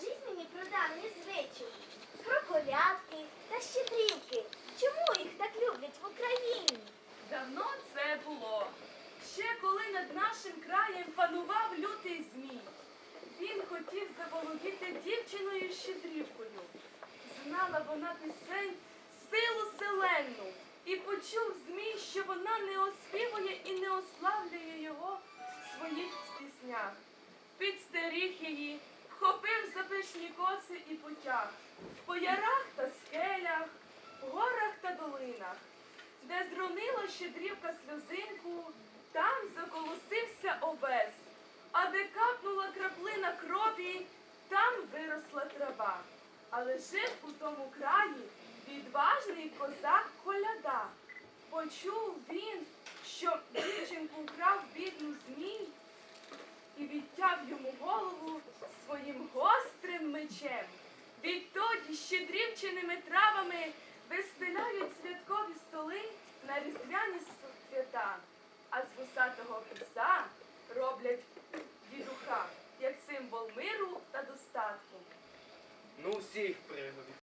про давні про колядки та щедрівки. Чому їх так люблять в Україні? Давно це було. Ще коли над нашим краєм панував лютий змій. Він хотів заволодіти дівчиною щедрівкою. Знала вона пісень силу селенну. І почув змій, що вона не оспівує і не ославлює його в своїх піснях. Підстеріг її, вхопив коси і потяг. По ярах та скелях, горах та долинах, де зронила щедрівка сльозинку, там заколосився овес, а де капнула краплина крові, там виросла трава. Але жив у тому краї відважний козак коляда. Почув він, що дівчинку вкрав бідну змій, і відтяв йому голову своїм гострим мечем. Відтоді щедрівчиними травами вистеляють святкові столи на різдвяні свята, а з вусатого пса роблять дідуха як символ миру та достатку. Ну всіх